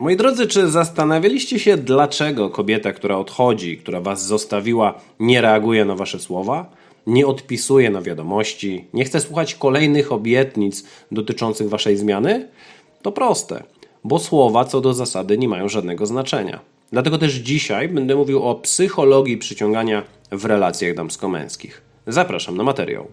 Moi drodzy, czy zastanawialiście się, dlaczego kobieta, która odchodzi, która was zostawiła, nie reaguje na wasze słowa? Nie odpisuje na wiadomości, nie chce słuchać kolejnych obietnic dotyczących waszej zmiany? To proste, bo słowa co do zasady nie mają żadnego znaczenia. Dlatego też dzisiaj będę mówił o psychologii przyciągania w relacjach damsko-męskich. Zapraszam na materiał.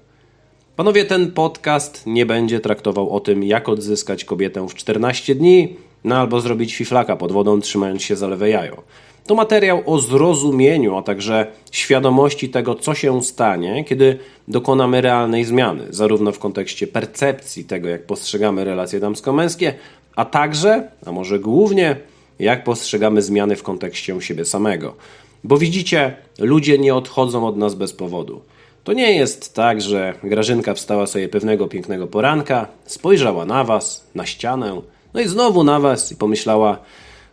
Panowie, ten podcast nie będzie traktował o tym, jak odzyskać kobietę w 14 dni, no albo zrobić fiflaka pod wodą, trzymając się za lewe jajo. To materiał o zrozumieniu, a także świadomości tego, co się stanie, kiedy dokonamy realnej zmiany, zarówno w kontekście percepcji tego, jak postrzegamy relacje damsko-męskie, a także, a może głównie, jak postrzegamy zmiany w kontekście siebie samego. Bo widzicie, ludzie nie odchodzą od nas bez powodu. To nie jest tak, że Grażynka wstała sobie pewnego pięknego poranka, spojrzała na was, na ścianę, no i znowu na was i pomyślała,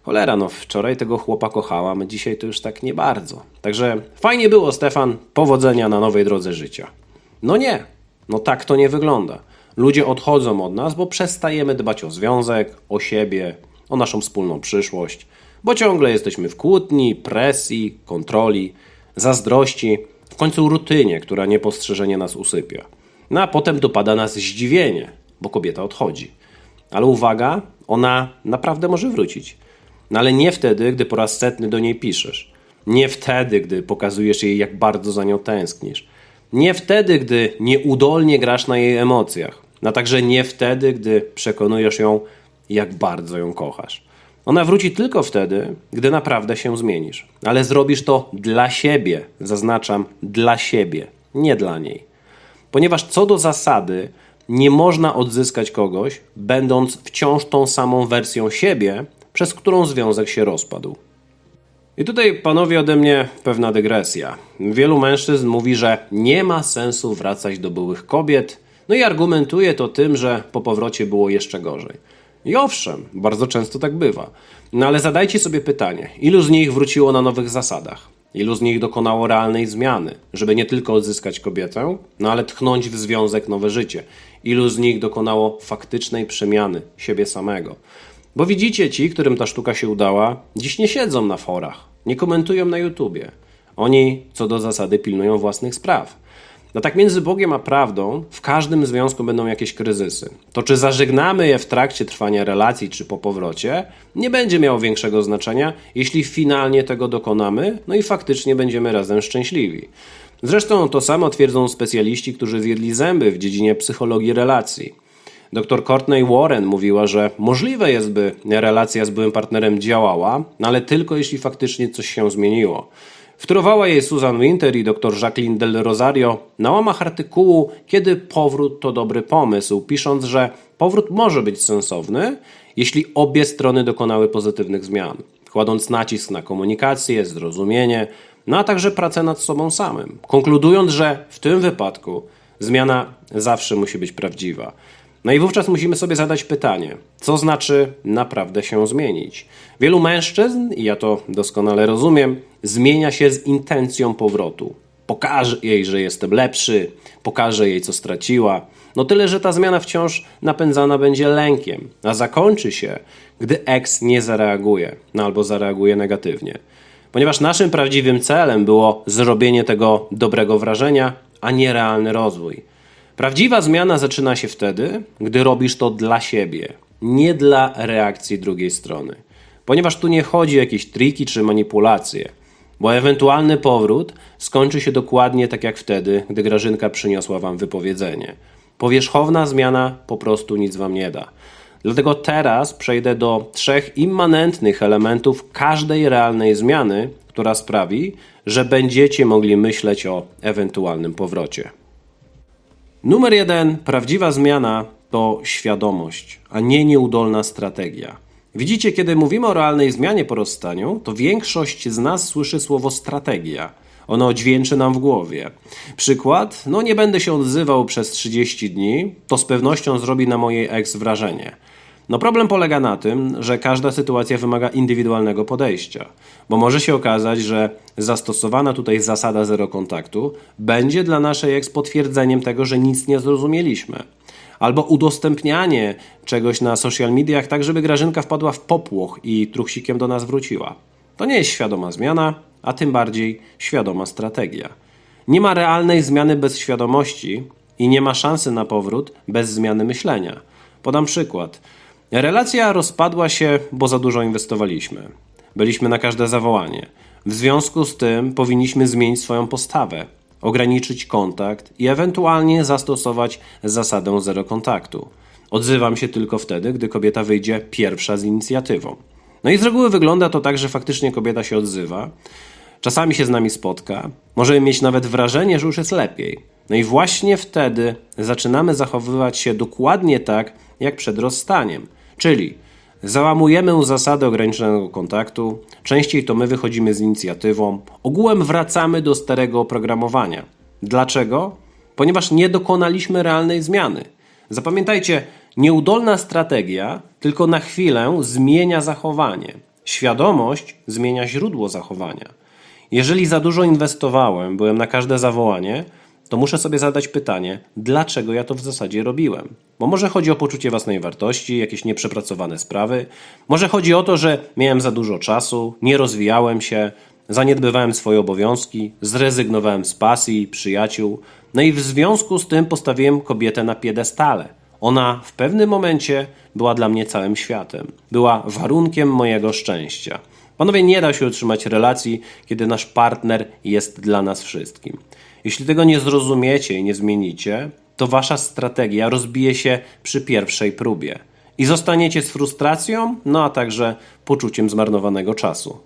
cholera, no wczoraj tego chłopa kochałam, dzisiaj to już tak nie bardzo. Także fajnie było, Stefan, powodzenia na nowej drodze życia. No nie, no tak to nie wygląda. Ludzie odchodzą od nas, bo przestajemy dbać o związek, o siebie, o naszą wspólną przyszłość, bo ciągle jesteśmy w kłótni, presji, kontroli, zazdrości, w końcu rutynie, która niepostrzeżenie nas usypia. No a potem dopada nas zdziwienie, bo kobieta odchodzi. Ale uwaga, ona naprawdę może wrócić. No ale nie wtedy, gdy po raz setny do niej piszesz. Nie wtedy, gdy pokazujesz jej, jak bardzo za nią tęsknisz. Nie wtedy, gdy nieudolnie grasz na jej emocjach. No także nie wtedy, gdy przekonujesz ją, jak bardzo ją kochasz. Ona wróci tylko wtedy, gdy naprawdę się zmienisz. Ale zrobisz to dla siebie, zaznaczam, dla siebie, nie dla niej. Ponieważ co do zasady, nie można odzyskać kogoś, będąc wciąż tą samą wersją siebie, przez którą związek się rozpadł. I tutaj, panowie, ode mnie pewna dygresja. Wielu mężczyzn mówi, że nie ma sensu wracać do byłych kobiet, no i argumentuje to tym, że po powrocie było jeszcze gorzej. I owszem, bardzo często tak bywa. No ale zadajcie sobie pytanie, ilu z nich wróciło na nowych zasadach? Ilu z nich dokonało realnej zmiany, żeby nie tylko odzyskać kobietę, no ale tchnąć w związek nowe życie? Ilu z nich dokonało faktycznej przemiany siebie samego? Bo widzicie, ci, którym ta sztuka się udała, dziś nie siedzą na forach, nie komentują na YouTubie. Oni, co do zasady, pilnują własnych spraw. No tak między Bogiem a prawdą w każdym związku będą jakieś kryzysy. To czy zażegnamy je w trakcie trwania relacji, czy po powrocie, nie będzie miało większego znaczenia, jeśli finalnie tego dokonamy, no i faktycznie będziemy razem szczęśliwi. Zresztą to samo twierdzą specjaliści, którzy zjedli zęby w dziedzinie psychologii relacji. Dr Courtney Warren mówiła, że możliwe jest, by relacja z byłym partnerem działała, no ale tylko jeśli faktycznie coś się zmieniło. Wtórowała jej Susan Winter i dr Jacqueline Del Rosario na łamach artykułu Kiedy powrót to dobry pomysł, pisząc, że powrót może być sensowny, jeśli obie strony dokonały pozytywnych zmian, kładąc nacisk na komunikację, zrozumienie, no a także pracę nad sobą samym, konkludując, że w tym wypadku zmiana zawsze musi być prawdziwa. No i wówczas musimy sobie zadać pytanie, co znaczy naprawdę się zmienić? Wielu mężczyzn, i ja to doskonale rozumiem, zmienia się z intencją powrotu. Pokażę jej, że jestem lepszy, pokażę jej, co straciła. No tyle, że ta zmiana wciąż napędzana będzie lękiem, a zakończy się, gdy ex nie zareaguje, no albo zareaguje negatywnie. Ponieważ naszym prawdziwym celem było zrobienie tego dobrego wrażenia, a nie realny rozwój. Prawdziwa zmiana zaczyna się wtedy, gdy robisz to dla siebie, nie dla reakcji drugiej strony. Ponieważ tu nie chodzi o jakieś triki czy manipulacje, bo ewentualny powrót skończy się dokładnie tak jak wtedy, gdy Grażynka przyniosła wam wypowiedzenie. Powierzchowna zmiana po prostu nic wam nie da. Dlatego teraz przejdę do trzech immanentnych elementów każdej realnej zmiany, która sprawi, że będziecie mogli myśleć o ewentualnym powrocie. Numer jeden, prawdziwa zmiana to świadomość, a nie nieudolna strategia. Widzicie, kiedy mówimy o realnej zmianie po rozstaniu, to większość z nas słyszy słowo strategia. Ono dźwięczy nam w głowie. Przykład? No nie będę się odzywał przez 30 dni, to z pewnością zrobi na mojej ex wrażenie. No problem polega na tym, że każda sytuacja wymaga indywidualnego podejścia, bo może się okazać, że zastosowana tutaj zasada zero kontaktu będzie dla naszej eks potwierdzeniem tego, że nic nie zrozumieliśmy. albo udostępnianie czegoś na social mediach, tak żeby Grażynka wpadła w popłoch i truchsikiem do nas wróciła. To nie jest świadoma zmiana, a tym bardziej świadoma strategia. Nie ma realnej zmiany bez świadomości i nie ma szansy na powrót bez zmiany myślenia. Podam przykład. Relacja rozpadła się, bo za dużo inwestowaliśmy. Byliśmy na każde zawołanie. W związku z tym powinniśmy zmienić swoją postawę, ograniczyć kontakt i ewentualnie zastosować zasadę zero kontaktu. Odzywam się tylko wtedy, gdy kobieta wyjdzie pierwsza z inicjatywą. No i z reguły wygląda to tak, że faktycznie kobieta się odzywa, czasami się z nami spotka, możemy mieć nawet wrażenie, że już jest lepiej. No i właśnie wtedy zaczynamy zachowywać się dokładnie tak, jak przed rozstaniem. Czyli załamujemy zasadę ograniczonego kontaktu, częściej to my wychodzimy z inicjatywą, ogółem wracamy do starego oprogramowania. Dlaczego? Ponieważ nie dokonaliśmy realnej zmiany. Zapamiętajcie, nieudolna strategia tylko na chwilę zmienia zachowanie. Świadomość zmienia źródło zachowania. Jeżeli za dużo inwestowałem, byłem na każde zawołanie, to muszę sobie zadać pytanie, dlaczego ja to w zasadzie robiłem. Bo może chodzi o poczucie własnej wartości, jakieś nieprzepracowane sprawy, może chodzi o to, że miałem za dużo czasu, nie rozwijałem się, zaniedbywałem swoje obowiązki, zrezygnowałem z pasji, przyjaciół, no i w związku z tym postawiłem kobietę na piedestale. Ona w pewnym momencie była dla mnie całym światem, była warunkiem mojego szczęścia. Panowie, nie da się utrzymać relacji, kiedy nasz partner jest dla nas wszystkim. Jeśli tego nie zrozumiecie i nie zmienicie, to wasza strategia rozbije się przy pierwszej próbie i zostaniecie z frustracją, no a także poczuciem zmarnowanego czasu.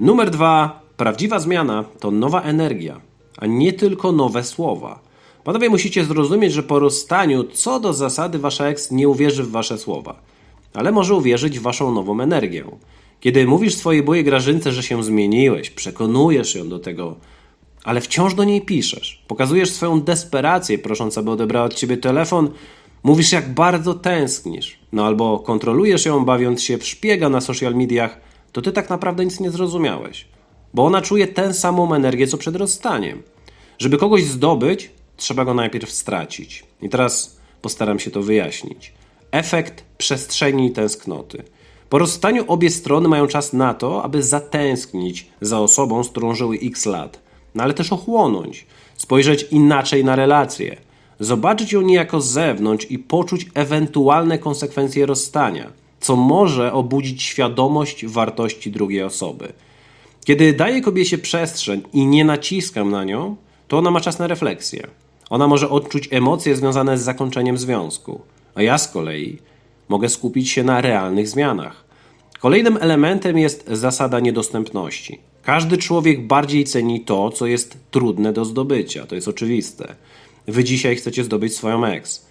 Numer dwa. Prawdziwa zmiana to nowa energia, a nie tylko nowe słowa. Panowie, musicie zrozumieć, że po rozstaniu, co do zasady, wasza ex nie uwierzy w wasze słowa, ale może uwierzyć w waszą nową energię. Kiedy mówisz swojej byłej Grażynce, że się zmieniłeś, przekonujesz ją do tego, ale wciąż do niej piszesz. Pokazujesz swoją desperację, prosząc, aby odebrała od ciebie telefon. Mówisz, jak bardzo tęsknisz. No albo kontrolujesz ją, bawiąc się w szpiega na social mediach, to ty tak naprawdę nic nie zrozumiałeś. Bo ona czuje tę samą energię, co przed rozstaniem. Żeby kogoś zdobyć, trzeba go najpierw stracić. I teraz postaram się to wyjaśnić. Efekt przestrzeni i tęsknoty. Po rozstaniu obie strony mają czas na to, aby zatęsknić za osobą, z którą żyły x lat no ale też ochłonąć, spojrzeć inaczej na relacje, zobaczyć ją niejako z zewnątrz i poczuć ewentualne konsekwencje rozstania, co może obudzić świadomość wartości drugiej osoby. Kiedy daję kobiecie przestrzeń i nie naciskam na nią, to ona ma czas na refleksję. Ona może odczuć emocje związane z zakończeniem związku, a ja z kolei mogę skupić się na realnych zmianach. Kolejnym elementem jest zasada niedostępności. Każdy człowiek bardziej ceni to, co jest trudne do zdobycia, to jest oczywiste. Wy dzisiaj chcecie zdobyć swoją ex.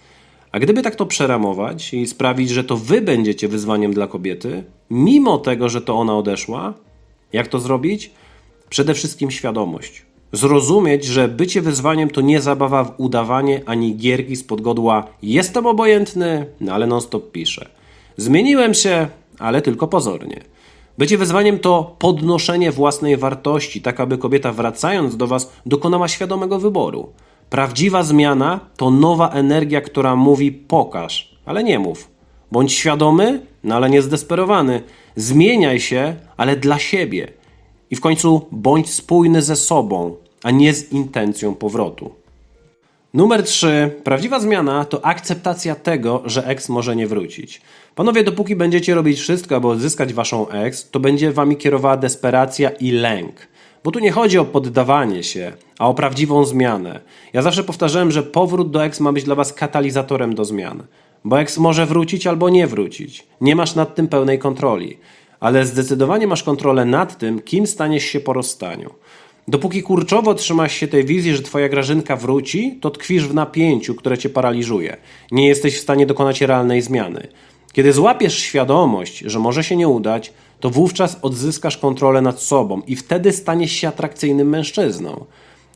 A gdyby tak to przeramować i sprawić, że to wy będziecie wyzwaniem dla kobiety, mimo tego, że to ona odeszła, jak to zrobić? Przede wszystkim świadomość. Zrozumieć, że bycie wyzwaniem to nie zabawa w udawanie ani gierki z podgodła jestem obojętny, no ale non-stop piszę. Zmieniłem się, ale tylko pozornie. Bycie wyzwaniem to podnoszenie własnej wartości, tak aby kobieta wracając do Was dokonała świadomego wyboru. Prawdziwa zmiana to nowa energia, która mówi pokaż, ale nie mów. Bądź świadomy, no ale nie zdesperowany. Zmieniaj się, ale dla siebie. I w końcu bądź spójny ze sobą, a nie z intencją powrotu. Numer 3. Prawdziwa zmiana to akceptacja tego, że ex może nie wrócić. Panowie, dopóki będziecie robić wszystko, aby odzyskać waszą ex, to będzie wami kierowała desperacja i lęk. Bo tu nie chodzi o poddawanie się, a o prawdziwą zmianę. Ja zawsze powtarzałem, że powrót do ex ma być dla was katalizatorem do zmian. Bo ex może wrócić albo nie wrócić. Nie masz nad tym pełnej kontroli. Ale zdecydowanie masz kontrolę nad tym, kim staniesz się po rozstaniu. Dopóki kurczowo trzymasz się tej wizji, że twoja grażynka wróci, to tkwisz w napięciu, które cię paraliżuje. Nie jesteś w stanie dokonać realnej zmiany. Kiedy złapiesz świadomość, że może się nie udać, to wówczas odzyskasz kontrolę nad sobą i wtedy staniesz się atrakcyjnym mężczyzną.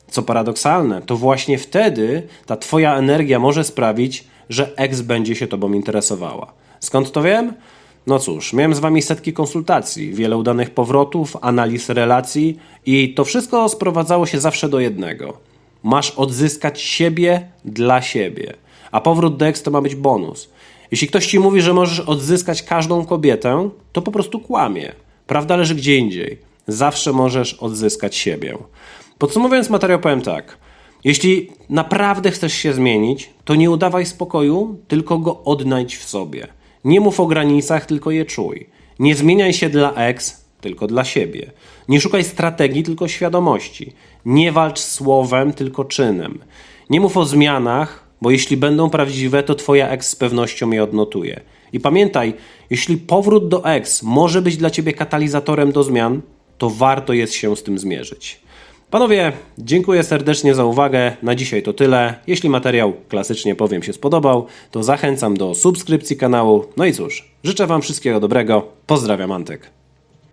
Co paradoksalne, to właśnie wtedy ta twoja energia może sprawić, że ex będzie się tobą interesowała. Skąd to wiem? No cóż, miałem z wami setki konsultacji, wiele udanych powrotów, analiz relacji i to wszystko sprowadzało się zawsze do jednego. Masz odzyskać siebie dla siebie. a powrót do ex to ma być bonus. Jeśli ktoś ci mówi, że możesz odzyskać każdą kobietę, to po prostu kłamie. Prawda leży gdzie indziej. Zawsze możesz odzyskać siebie. Podsumowując materiał, powiem tak. Jeśli naprawdę chcesz się zmienić, to nie udawaj spokoju, tylko go odnajdź w sobie. Nie mów o granicach, tylko je czuj. Nie zmieniaj się dla ex, tylko dla siebie. Nie szukaj strategii, tylko świadomości. Nie walcz słowem, tylko czynem. Nie mów o zmianach, bo jeśli będą prawdziwe, to twoja ex z pewnością je odnotuje. I pamiętaj, jeśli powrót do ex może być dla ciebie katalizatorem do zmian, to warto jest się z tym zmierzyć. Panowie, dziękuję serdecznie za uwagę. Na dzisiaj to tyle. Jeśli materiał klasycznie powiem się spodobał, to zachęcam do subskrypcji kanału. No i cóż, życzę Wam wszystkiego dobrego. Pozdrawiam Antek.